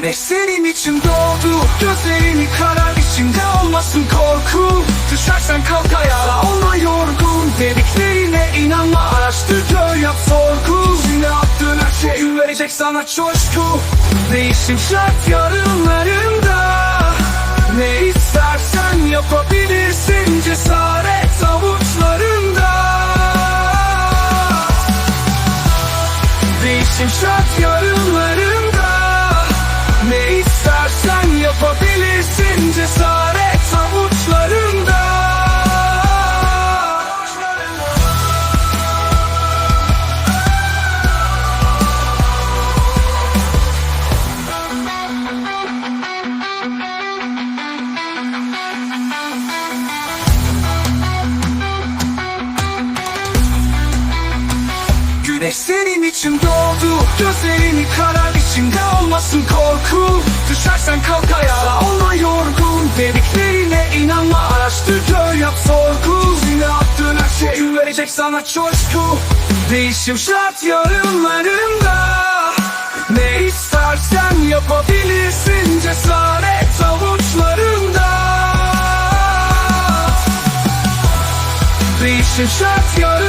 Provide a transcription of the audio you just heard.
Güneş senin için doğdu Gözlerini karar içinde olmasın korku. Düşersen kalk ayağa olma yorgun. Dediklerine inanma araştır gör yap sorgu. Yine attığın her şey verecek sana coşku. Değişim şart yarınlarında? Ne istersen yapabilirsin cesaret avuçlarında. Değişim şart yarınlarında yapabilirsin cesaret avuçlarında. Güneş senin için doğdu Gözlerini karar içinde olmasın korku. Düşersen kalk her şey verecek sana coşku. Değişim şart yarınlarında. Ne istersen yapabilirsin cesaret avuçlarında. Değişim şart yarınlarında